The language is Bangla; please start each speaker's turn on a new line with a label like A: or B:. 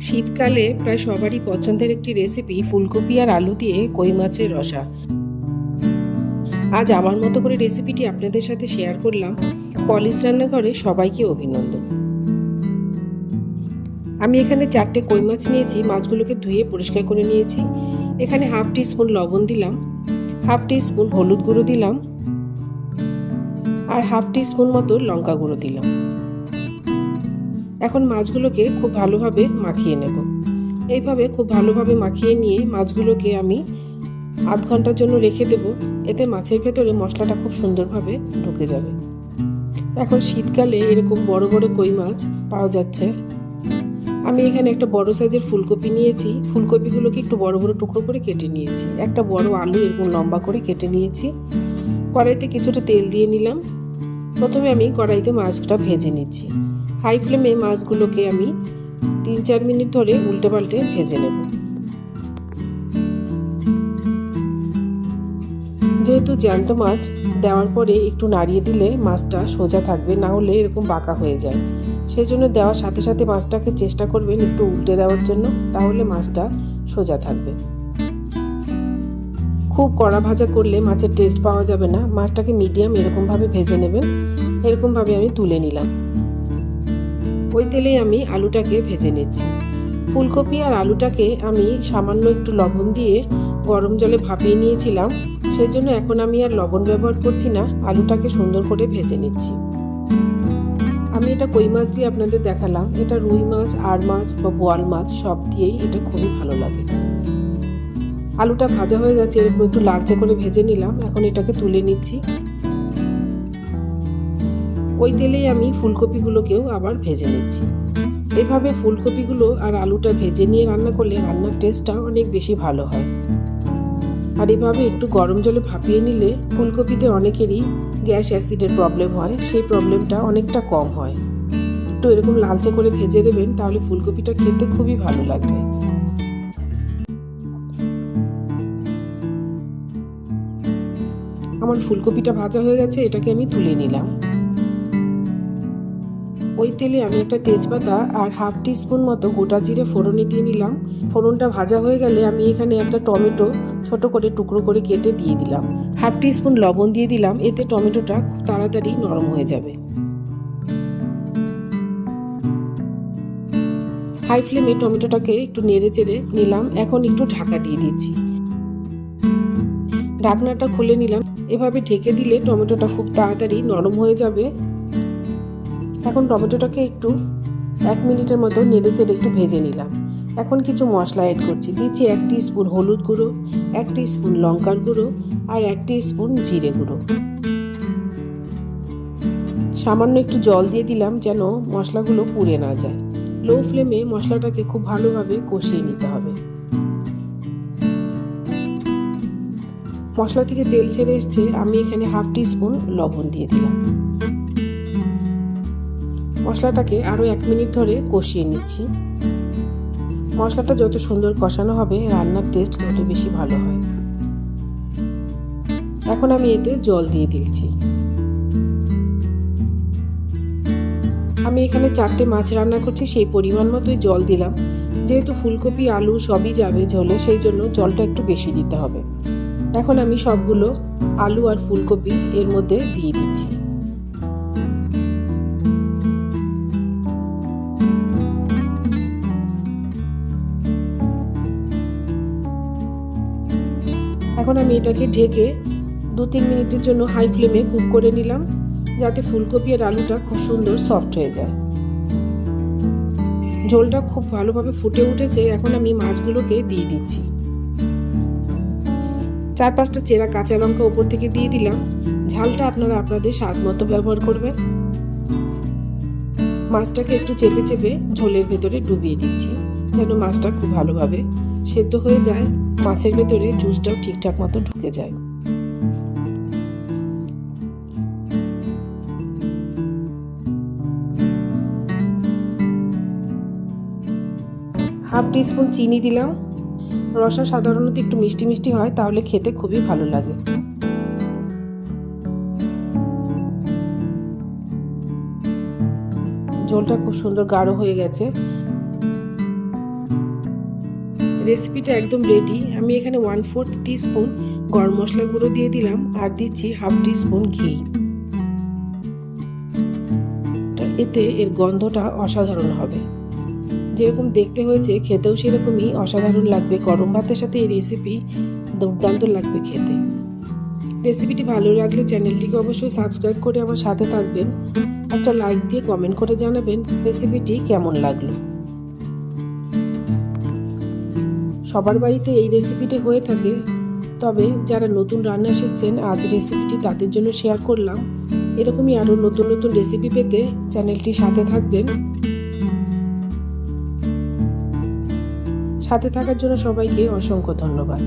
A: শীতকালে প্রায় সবারই পছন্দের একটি রেসিপি ফুলকপি আর আলু দিয়ে কই মাছের রসা। আজ আমার মতো করে রেসিপিটি আপনাদের সাথে শেয়ার করলাম। পলিশ রান্নাঘরে সবাইকে অভিনন্দন। আমি এখানে চারটে কই মাছ নিয়েছি, মাছগুলোকে ধুয়ে পরিষ্কার করে নিয়েছি। এখানে হাফ টি স্পুন লবণ দিলাম হাফ টি স্পুন হলুদ গুঁড়ো দিলাম, আর হাফ টি স্পুন মতো লঙ্কা গুঁড়ো দিলাম। এখন মাছগুলোকে খুব ভালোভাবে মাখিয়ে নেব। এইভাবে খুব ভালোভাবে মাখিয়ে নিয়ে মাছগুলোকে আমি আধ ঘণ্টার জন্য রেখে দেব। এতে মাছের ভেতরে মশলাটা খুব সুন্দরভাবে ঢুকে যাবে। এখন শীতকালে এরকম বড় বড় কই মাছ পাওয়া যাচ্ছে। আমি এখানে একটা বড় সাইজের ফুলকপি নিয়েছি। ফুলকপিগুলোকে একটু বড় বড় টুকরো করে কেটে নিয়েছি। একটা বড় আলু এরকম লম্বা করে কেটে নিয়েছি। কড়াইতে কিছুটা তেল দিয়ে নিলাম। প্রথমে আমি কড়াইতে মাছটা ভেজে নিচ্ছি। হাই ফ্লেমে মাছগুলোকে আমি তিন, চার মিনিট ধরে উল্টে পাল্টে ভেজে নেব। যেহেতু জ্যান্ত মাছ, দেওয়ার পরে একটু নাড়িয়ে দিলে মাছটা সোজা থাকবে, না হলে এরকম বাঁকা হয়ে যায়। সেই জন্য দেওয়ার সাথে সাথে মাছটাকে চেষ্টা করবেন একটু উল্টে দেওয়ার জন্য, তাহলে মাছটা সোজা থাকবে। খুব কড়া ভাজা করলে মাছের টেস্ট পাওয়া যাবে না। মাছটাকে মিডিয়াম এরকমভাবে ভেজে নেবেন। এরকমভাবে আমি তুলে নিলাম। ওই তেলেই আমি আলুটাকে ভেজে নিচ্ছি। ফুলকপি আর আলুটাকে আমি সামান্য একটু লবণ দিয়ে গরম জলে ভাপিয়ে নিয়েছিলাম। সেই জন্য এখন আমি আর লবণ ব্যবহার করছি না, আলুটাকে সুন্দর করে ভেজে নিচ্ছি। আমি এটা কই মাছ দিয়ে আপনাদের দেখালাম। এটা রুই মাছ আর মাছ বা বোয়াল মাছ, সব দিয়েই এটা খুবই ভালো লাগে। আলুটা ভাজা হয়ে গেছে, এরকম একটু লালচে করে ভেজে নিলাম। এখন এটাকে তুলে নিচ্ছি। ওই তেলেই আমি ফুলকপিগুলোকেও আবার ভেজে নিচ্ছি। এভাবে ফুলকপিগুলো আর আলুটা ভেজে নিয়ে রান্না করলে রান্নার টেস্টটা অনেক বেশি ভালো হয়। আর এভাবে একটু গরম জলে ভাপিয়ে নিলে ফুলকপিতে অনেকেরই গ্যাস অ্যাসিডের প্রবলেম হয়, সেই প্রবলেমটা অনেকটা কম হয়। একটু এরকম লালচে করে ভেজে দেবেন, তাহলে ফুলকপিটা খেতে খুবই ভালো লাগবে। আমার ফুলকপিটা ভাজা হয়ে গেছে, এটাকে আমি তুলে নিলাম। ওই তেলে আমি একটা তেজপাতা আর হাফ টি স্পুন মতো গোটা জিরে ফোড়নে দিয়ে নিলাম। ফোড়নটা ভাজা হয়ে গেলে আমি এখানে একটা টমেটো ছোট করে টুকরো করে কেটে দিয়ে দিলাম। হাফ টি স্পুন লবণ দিয়ে দিলাম, এতে টমেটোটা খুব তাড়াতাড়ি নরম হয়ে যাবে। হাই ফ্লেমে টমেটোটাকে একটু নেড়ে চেড়ে নিলাম, এখন একটু ঢাকা দিয়ে দিচ্ছি। ঢাকনাটা খুলে নিলাম, এভাবে ঢেকে দিলে টমেটোটা খুব তাড়াতাড়ি নরম হয়ে যাবে। এখন টমেটোটাকে একটু এক মিনিটের মতো নেড়ে চেড়ে একটু ভেজে নিলাম। এখন কিছু মশলা অ্যাড করছি। দিচ্ছি এক স্পুন হলুদ গুঁড়ো, এক স্পুন লঙ্কার গুঁড়ো আর এক স্পুন জিরে গুঁড়ো। সামান্য একটু জল দিয়ে দিলাম যেন মশলাগুলো পুড়ে না যায়। লো ফ্লেমে মশলাটাকে খুব ভালোভাবে কষিয়ে নিতে হবে। মশলা থেকে তেল ছেড়ে এসছে, আমি এখানে হাফ টি স্পুন লবণ দিয়ে দিলাম। মশলাটাকে আরও এক মিনিট ধরে কষিয়ে নিচ্ছি। মশলাটা যত সুন্দর কষানো হবে, রান্নার টেস্ট তত বেশি ভালো হয়। এখন আমি এতে জল দিয়ে দিচ্ছি। আমি এখানে চারটে মাছ রান্না করছি, সেই পরিমাণ মতোই জল দিলাম। যেহেতু ফুলকপি, আলু সবই যাবে ঝোলে, সেই জন্য জলটা একটু বেশি দিতে হবে। এখন আমি সবগুলো আলু আর ফুলকপি এর মধ্যে দিয়ে দিচ্ছি। এখন আমি এটাকে ঢেকে দু তিন মিনিটের জন্য হাই ফ্লেমে কুক করে নিলাম, যাতে ফুলকপি আর আলুটা খুব সুন্দর সফট হয়ে যায়। ঝোলটা খুব ভালোভাবে ফুটে উঠেছে, এখন আমি মাছগুলোকে দিয়ে দিচ্ছি। চার পাঁচটা চেরা কাঁচা লঙ্কা ওপর থেকে দিয়ে দিলাম। ঝালটা আপনারা আপনাদের স্বাদ মতো ব্যবহার করবেন। মাছটাকে একটু চেপে চেপে ঝোলের ভেতরে ডুবিয়ে দিচ্ছি, যেন মাছটা খুব ভালোভাবে সেদ্ধ হয়ে যায়। মাছের ভেতরে জুসটাও ঠিকঠাক মতো ঢুকে যায়। হাফ টিস্পুন চিনি দিলাম। রসা সাধারণত একটু মিষ্টি মিষ্টি হয়, তাহলে খেতে খুবই ভালো লাগে। ঝোলটা খুব সুন্দর গাঢ় হয়ে গেছে। রেসিপিটা একদম রেডি আমি এখানে ওয়ান ফোর্থ স্পুন গরম মশলার গুঁড়ো দিয়ে দিলাম আর দিচ্ছি হাফ স্পুন ঘি। এতে এর গন্ধটা অসাধারণ হবে। যেরকম দেখতে হয়েছে, খেতেও সেরকমই অসাধারণ লাগবে। গরম ভাতের সাথে এই রেসিপি দুর্দান্ত লাগবে খেতে। রেসিপিটি ভালো লাগলে চ্যানেলটিকে অবশ্যই সাবস্ক্রাইব করে আমার সাথে থাকবেন। একটা লাইক দিয়ে কমেন্ট করে জানাবেন রেসিপিটি কেমন লাগল। সবার বাড়িতে এই রেসিপিটি হয়ে থাকে। তবে যারা নতুন রান্না শিখছেন, আজ রেসিপিটি তাদের জন্য শেয়ার করলাম। এরকমই আরও নতুন নতুন রেসিপি পেতে চ্যানেলটি সাথে থাকবেন। সাথে থাকার জন্য সবাইকে অসংখ্য ধন্যবাদ।